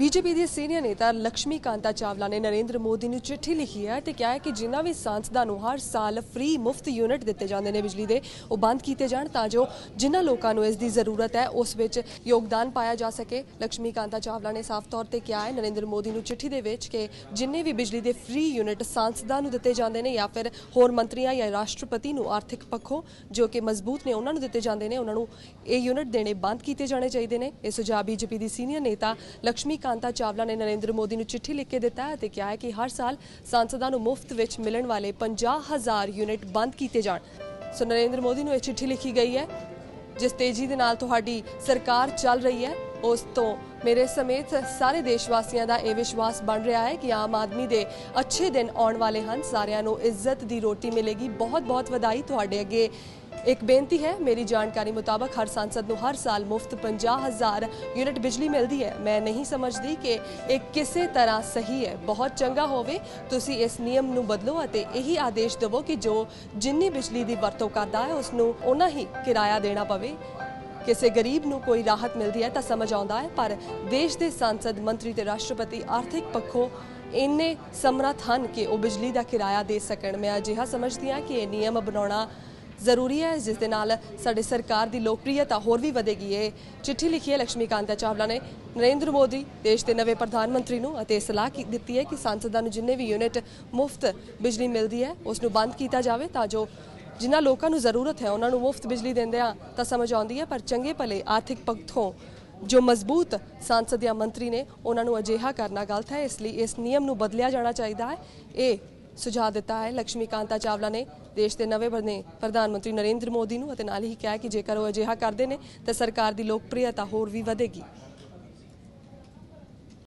BJP ਦੇ senior ਨੇਤਾ ਲక్ష్ਮੀ ਕਾਂਤਾ ਚਾਵਲਾ ਨੇ ਨਰਿੰਦਰ ਮੋਦੀ ਨੂੰ ਚਿੱਠੀ ਲਿਖੀ ਹੈ ਤੇ ਕਿਹਾ ਹੈ ਕਿ ਜਿਨ੍ਹਾਂ ਵੀ ਸਾਂਸਦਾਂ ਨੂੰ ਹਰ ਸਾਲ ਫ੍ਰੀ ਮੁਫਤ ਯੂਨਿਟ ਦਿੱਤੇ ਜਾਂਦੇ ਨੇ ਬਿਜਲੀ ਦੇ, ਉਹ ਬੰਦ ਕੀਤੇ ਜਾਣ ਤਾਂ ਜੋ ਜਿਨ੍ਹਾਂ ਲੋਕਾਂ ਨੂੰ ਇਸ ਦੀ ਜ਼ਰੂਰਤ ਹੈ, ਉਸ ਵਿੱਚ ਯੋਗਦਾਨ ਪਾਇਆ ਜਾ ਸਕੇ। ਲక్ష్ਮੀ ਕਾਂਤਾ ਚਾਵਲਾ ਨੇ ਸਾਫ਼ ਤੌਰ ਤੇ ਕਿਹਾ ਹੈ, ਨਰਿੰਦਰ ਮੋਦੀ ਨੂੰ ਚਿੱਠੀ ਦੇ ਵਿੱਚ ਕਿ ਜਿੰਨੇ ਵੀ ਬਿਜਲੀ ਦੇ ਫ੍ਰੀ ਯੂਨਿਟ ਸਾਂਸਦਾਂ ਨੂੰ ਦਿੱਤੇ ਜਾਂਦੇ ਨੇ ਜਾਂ ਫਿਰ ਹੋਰ ਮੰਤਰੀਆਂ ਜਾਂ ਰਾਸ਼ਟਰਪਤੀ ਨੂੰ ਆਰਥਿਕ ਪੱਖੋਂ ਜੋ ਕਿ ਮਜ਼ਬੂਤ ਨੇ, ਉਹਨਾਂ ਨੂੰ ਦਿੱਤੇ ਜਾਂਦੇ ਨੇ, ਉਹਨਾਂ ਨੂੰ ਇਹ ਯੂਨਿਟ ਦੇਣੇ ਬੰਦ ਕੀਤੇ ਜਾਣੇ ਚਾਹੀਦੇ ਨੇ। ਇਹ ਸੁਝਾਅ ਬੀਜੇਪੀ ਦੀ ਸੀਨੀਅਰ ਨੇਤਾ ਲక్ష్ਮੀ ਕਾਂਤਾ ਚਾਵਲਾ ਨੇ ਨਰਿੰਦਰ ਮੋਦੀ ਨੂੰ ਚਿੱਠੀ ਲਿਖ ਕੇ ਦਿੱਤਾ ਹੈ ਤੇ ਕਿਹਾ ਹੈ ਕਿ ਹਰ ਸਾਲ ਸਾਂਸਦਾਂ ਨੂੰ ਮੁਫਤ ਵਿੱਚ ਮਿਲਣ ਵਾਲੇ 50000 ਯੂਨਿਟ ਬੰਦ ਕੀਤੇ ਜਾਣ। ਸੋ ਨਰਿੰਦਰ ਮੋਦੀ ਨੂੰ ਇਹ ਚਿੱਠੀ ਲਿਖੀ ਗਈ ਹੈ, ਜਿਸ ਤੇਜ਼ੀ ਦੇ ਨਾਲ ਤੁਹਾਡੀ ਸਰਕਾਰ ਚੱਲ ਰਹੀ ਹੈ। ਉਸ ਤੋਂ ਮੇਰੇ ਸਮੇਤ ਸਾਰੇ ਦੇਸ਼ ਵਾਸੀਆਂ ਦਾ ਇਹ ਵਿਸ਼ਵਾਸ ਬਣ ਰਿਹਾ ਹੈ ਕਿ ਆਮ ਆਦਮੀ ਦੇ ਅੱਛੇ ਦਿਨ ਆਉਣ ਵਾਲੇ ਹਨ। ਸਾਰਿਆਂ ਨੂੰ ਇੱਜ਼ਤ ਦੀ ਰੋਟੀ ਮਿਲੇਗੀ। ਬਹੁਤ ਬਹੁਤ ਵਧਾਈ ਤੁਹਾਡੇ ਅੱਗੇ ਇੱਕ ਬੇਨਤੀ ਹੈ, ਮੇਰੀ ਜਾਣਕਾਰੀ ਮੁਤਾਬਕ ਹਰ ਸੰਸਦ ਨੂੰ ਹਰ ਸਾਲ ਮੁਫਤ 50000 ਯੂਨਿਟ ਬਿਜਲੀ ਮਿਲਦੀ ਹੈ। ਮੈਂ ਨਹੀਂ ਸਮਝਦੀ ਕਿ ਇਹ ਕਿਸੇ ਤਰ੍ਹਾਂ ਸਹੀ ਹੈ। ਬਹੁਤ ਚੰਗਾ ਹੋਵੇ, ਤੁਸੀਂ ਇਸ ਨਿਯਮ ਨੂੰ ਬਦਲੋ ਅਤੇ ਇਹੀ ਆਦੇਸ਼ ਦਿਵੋ ਕਿ ਜੋ ਜਿੰਨੀ ਬਿਜਲੀ ਦੀ ਵਰਤੋਂ ਕਰਦਾ ਹੈ ਉਸ ਨੂੰ ਉਹਨਾਂ ਹੀ ਕਿਰਾਇਆ ਦੇਣਾ ਪਵੇ। ਕਿਸੇ ਗਰੀਬ ਨੂੰ ਕੋਈ ਰਾਹਤ ਮਿਲਦੀ ਹੈ ਤਾਂ ਸਮਝ ਆਉਂਦਾ ਹੈ, ਪਰ ਦੇਸ਼ ਦੇ ਸੰਸਦ, ਮੰਤਰੀ ਤੇ ਰਾਸ਼ਟਰਪਤੀ ਆਰਥਿਕ ਪੱਖੋਂ ਇੰਨੇ ਸਮਰੱਥ ਹਨ ਕਿ ਉਹ ਬਿਜਲੀ ਦਾ ਕਿਰਾਇਆ ਦੇ ਸਕਣ। ਮੈਂ ਅਜਿਹਾ ਸਮਝਦੀ ਹਾਂ ਕਿ ਇਹ ਨਿਯਮ ਬਣਾਉਣਾ ਜ਼ਰੂਰੀ ਹੈ, ਜਿਸ ਦੇ ਨਾਲ ਸਾਡੇ ਸਰਕਾਰ ਦੀ ਲੋਕਪ੍ਰਿਯਤਾ ਹੋਰ ਵੀ ਵਧੇਗੀ। ਇਹ ਚਿੱਠੀ ਲਿਖੀ ਹੈ ਲక్ష్ਮੀਕਾਂਤ ਚਾਵਲਾ ਨੇ। ਨਰਿੰਦਰ ਮੋਦੀ ਦੇਸ਼ ਦੇ ਨਵੇਂ ਪ੍ਰਧਾਨ ਮੰਤਰੀ ਨੂੰ ਅਤੇ ਸਲਾਹ ਦਿੱਤੀ ਹੈ ਕਿ ਸੰਸਦਾਂ ਨੂੰ ਜਿੰਨੇ ਵੀ ਯੂਨਿਟ ਮੁਫਤ ਬਿਜਲੀ ਮਿਲਦੀ ਹੈ, ਉਸ ਨੂੰ ਬੰਦ ਕੀਤਾ ਜਾਵੇ ਤਾਂ ਜੋ ਜਿਨ੍ਹਾਂ ਲੋਕਾਂ ਨੂੰ ਜ਼ਰੂਰਤ ਹੈ, ਉਹਨਾਂ ਨੂੰ ਮੁਫਤ ਬਿਜਲੀ ਦਿੰਦੇ ਆ ਤਾਂ ਸਮਝ ਆਉਂਦੀ ਹੈ। ਪਰ ਚੰਗੇ ਭਲੇ ਆਰਥਿਕ ਪੱਖੋਂ ਜੋ ਮਜ਼ਬੂਤ ਸੰਸਦ ਜਾਂ ਮੰਤਰੀ ਨੇ, ਉਹਨਾਂ ਨੂੰ ਅਜਿਹਾ ਕਰਨਾ ਗਲਤ ਹੈ। ਇਸ ਲਈ ਇਸ ਨਿਯਮ ਨੂੰ ਬਦਲਿਆ ਜਾਣਾ ਚਾਹੀਦਾ ਹੈ। ਇਹ ਸੁਝਾਅ ਦਿੱਤਾ ਹੈ ਲక్ష్ਮੀ ਕਾਂਤਾ ਚਾਵਲਾ ਨੇ। ਦੇਸ਼ ਦੇ ਨਵੇਂ ਬਣੇ ਪ੍ਰਧਾਨ ਮੰਤਰੀ ਨਰਿੰਦਰ ਮੋਦੀ ਨੂੰ ਅਤੇ ਨਾਲ ਹੀ ਕਿਹਾ ਕਿ ਜੇਕਰ ਉਹ ਅਜਿਹਾ ਕਰਦੇ ਨੇ ਤਾਂ ਸਰਕਾਰ ਦੀ ਲੋਕਪ੍ਰਿਯਤਾ ਹੋਰ ਵੀ ਵਧੇਗੀ।